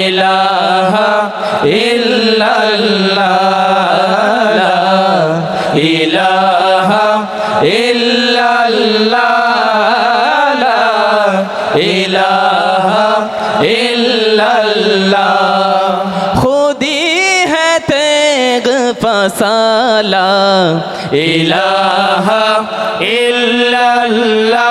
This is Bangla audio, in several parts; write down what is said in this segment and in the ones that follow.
ইলাহা ইল্লাল্লাহ ইলাহা ইল্লাল্লাহ ইলাহা ইল্লাল্লাহ। খুদি হে তেগ ফসালা ইলাহা ইল্লাল্লাহ।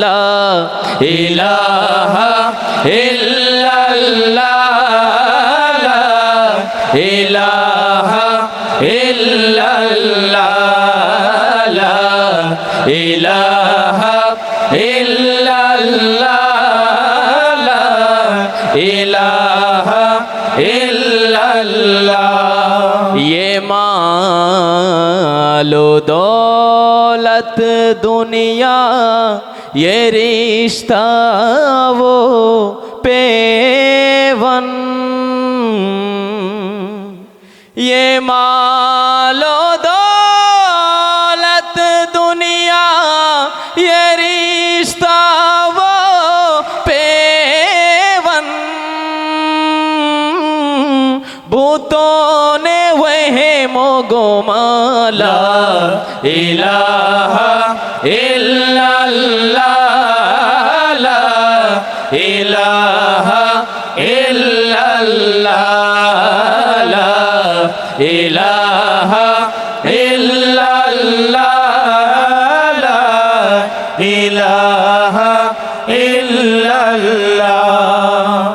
जहाला इलाहा इल्लल्लाह ला इलाहा इल्लल्लाह ला इलाहा इल्लल्लाह ला इलाहा इल्लल्लाह ये मालो दौलत दुनिया ये रिश्ता वो पेवन ये मालो दौलत दुनिया ये रिश्ता वो पेवन भूतों ने वह मोगोमाला इलाहा इल्लल्लाह ला इलाहा इल्लल्लाह ला इलाहा इल्लल्लाह ला इलाहा इल्लल्लाह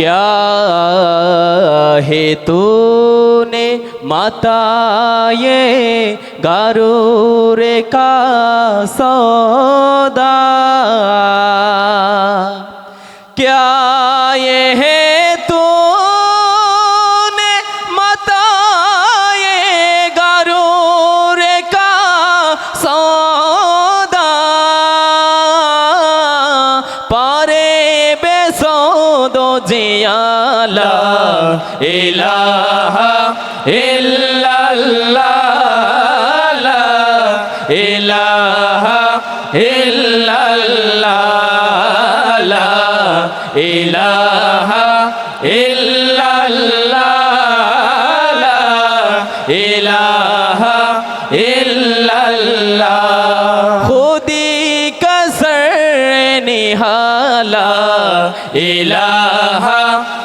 क्या है तूने মাতায়ে গারো রে কাসদা क्या যে আলা ইলাহা ইল্লাল্লাহ ইলাহা ইল্লাল্লাহ ইলাহা ইল্লাল্লাহ ইলাহা ইল্লাল্লাহ। খুদি কসর নিহালা ইলাহা